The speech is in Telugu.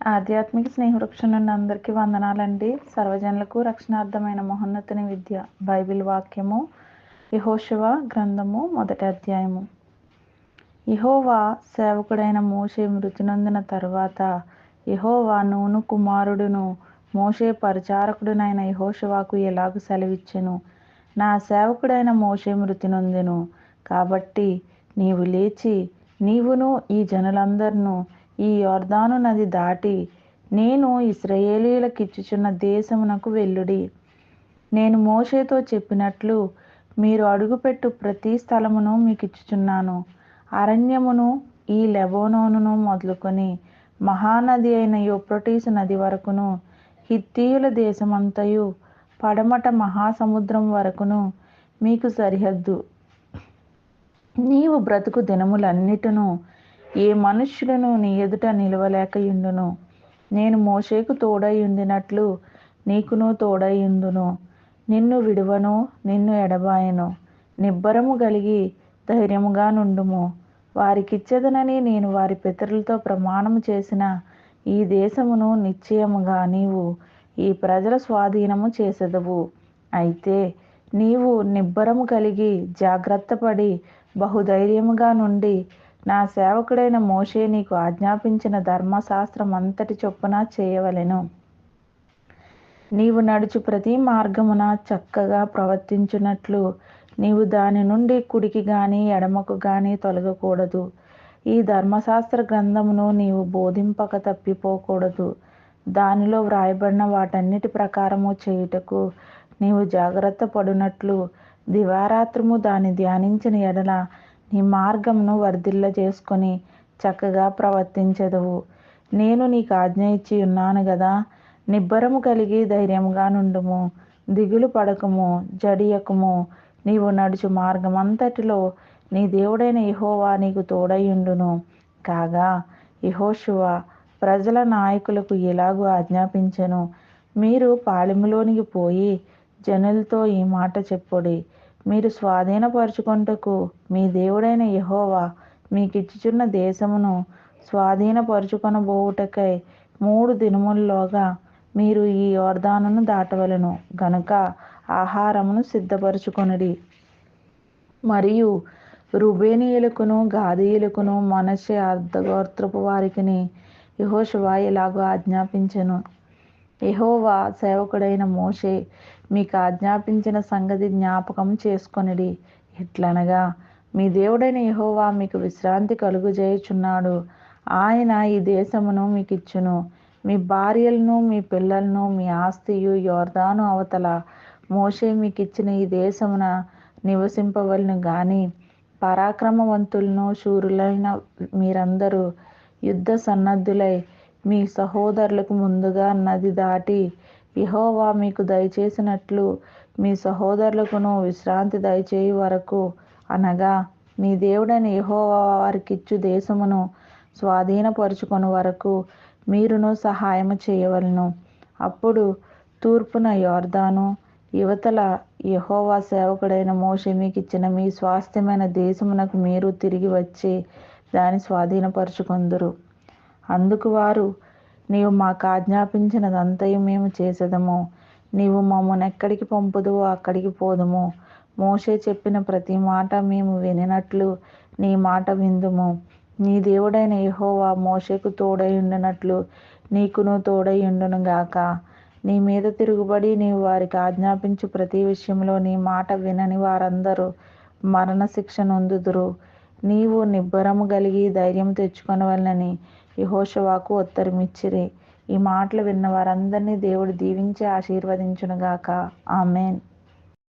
ఆధ్యాత్మిక స్నేహవృక్షం నుండి అందరికీ వందనాలండి. సర్వజనులకు రక్షణార్థమైన మహోన్నతిని విద్య బైబిల్ వాక్యము యహోశివ గ్రంథము మొదటి అధ్యాయము. యహోవా సేవకుడైన మోషే మృతి నొందిన తరువాత యహోవా నూను కుమారుడును మోషే పరిచారకుడునైన యహోశివాకు ఎలాగ సెలవిచ్చెను? నా సేవకుడైన మోషే మృతి నొందెను కాబట్టి నీవు లేచి నీవును ఈ జనులందరినూ ఈ యోర్దాను నది దాటి నేను ఇస్రాయేలీలకిచ్చుచున్న దేశమునకు వెళ్ళుడి. నేను మోషేతో చెప్పినట్లు మీరు అడుగుపెట్టు ప్రతి స్థలమును మీకు ఇచ్చుచున్నాను అరణ్యమును ఈ లెబోనోనును మొదలుకొని మహానది అయిన యూప్రటీస్ నది వరకును హిత్తీయుల దేశమంతయు పడమట మహాసముద్రం వరకును మీకు సరిహద్దు. నీవు బ్రతుకు దినములన్నిటిను ఏ మనుష్యులను నీ ఎదుట నిలవలేకయుండును నేను మోషేకు తోడైందినట్లు నీకును తోడైందును నిన్ను విడువను నిన్ను ఎడబాయను. నిబ్బరము కలిగి ధైర్యముగా నుండుము. వారికిచ్చేదనని నేను వారి పితరులతో ప్రమాణము చేసిన ఈ దేశమును నిశ్చయముగా నీవు ఈ ప్రజల స్వాధీనము చేసెదవు. అయితే నీవు నిబ్బరము కలిగి జాగ్రత్తపడి బహుధైర్యముగా నుండి నా సేవకుడైన మోషే నీకు ఆజ్ఞాపించిన ధర్మశాస్త్రం అంతటి చొప్పున చేయవలెను. నీవు నడుచు ప్రతి మార్గమున చక్కగా ప్రవర్తించున్నట్లు నీవు దాని నుండి కుడికి గాని ఎడమకు గాని తొలగకూడదు. ఈ ధర్మశాస్త్ర గ్రంథమును నీవు బోధింపక తప్పిపోకూడదు. దానిలో వ్రాయబడిన వాటన్నిటి ప్రకారము చేయుటకు నీవు జాగ్రత్త పడునట్లు దివారాత్రము దాన్ని ధ్యానించిన ఎడల నీ మార్గమును వర్ధిల్ల చేసుకొని చక్కగా ప్రవర్తించదవు. నేను నీకు ఆజ్ఞ ఇచ్చి ఉన్నాను కదా నిబ్బరము కలిగి ధైర్యముగా నుండుము దిగులు పడకము జడియకము. నీవు నడుచు మార్గమంతటిలో నీ దేవుడైన ఇహోవా నీకు తోడయుండును కాగా యహోశువ ప్రజల నాయకులకు ఎలాగూ ఆజ్ఞాపించెను. మీరు పాలెములోనికి పోయి జనులతో ఈ మాట చెప్పుడి. మీరు స్వాధీనపరుచుకొంటకు మీ దేవుడైన యహోవా మీకిచ్చుచున్న దేశమును స్వాధీనపరుచుకొనబోవుటకై మూడు దినముల్లోగా మీరు ఈ యోర్దానును దాటవలను. గనుక ఆహారమును సిద్ధపరచుకొనుడి. మరియు రుబేనీయులకును గాదీయులకును మనస్సే అర్ధగోత్రపు వారికిని యహోశివా ఇలాగో ఆజ్ఞాపించెను. యహోవా సేవకుడైన మోషే మీకు ఆజ్ఞాపించిన సంగతి జ్ఞాపకం చేసుకొనిడి. ఎట్లనగా మీ దేవుడైన యహోవా మీకు విశ్రాంతి కలుగుజేయుచున్నాడు. ఆయన ఈ దేశమును మీకు ఇచ్చును మీ భార్యలను మీ పిల్లలను మీ ఆస్తియు యోర్దాను అవతల మోషే మీకు ఇచ్చిన ఈ దేశమున నివసింపవలను గాని పరాక్రమవంతులను శూరులైన మీరందరూ యుద్ధ సన్నద్ధులై మీ సహోదరులకు ముందుగా నది దాటి యహోవా మీకు దయచేసినట్లు మీ సహోదరులకును విశ్రాంతి దయచేయి వరకు అనగా మీ దేవుడైన యహోవా వారికిచ్చు దేశమును స్వాధీనపరుచుకొని వరకు మీరును సహాయము చేయవలను. అప్పుడు తూర్పున యోర్దాను యువతల యహోవా సేవకుడైన మోషే మీకు ఇచ్చిన మీ స్వాస్థ్యమైన దేశమునకు మీరు తిరిగి వచ్చి దాన్ని స్వాధీనపరుచుకొందురు. అందుకు వారు నీవు మాకు ఆజ్ఞాపించినదంతయు మేము చేసేదము. నీవు మమ్మల్ని ఎక్కడికి పంపుదువో అక్కడికి పోదుము. మోషే చెప్పిన ప్రతి మాట మేము వినినట్లు నీ మాట విందుము. నీ దేవుడైన యహోవా మోషేకు తోడై ఉండినట్లు నీకును తోడై ఉండును గాక. నీ మీద తిరుగుబడి నీవు వారికి ఆజ్ఞాపించు ప్రతి విషయంలో నీ మాట వినని వారందరూ మరణశిక్ష నొందుదురు. నీవు నిబ్బరము కలిగి ధైర్యం తెచ్చుకొనవలనని యహోషవాకు ఉత్తరమిచ్చిరి. ఈ మాటలు విన్న వారందరినీ దేవుడు దీవించి ఆశీర్వదించునుగాక. ఆమెన్.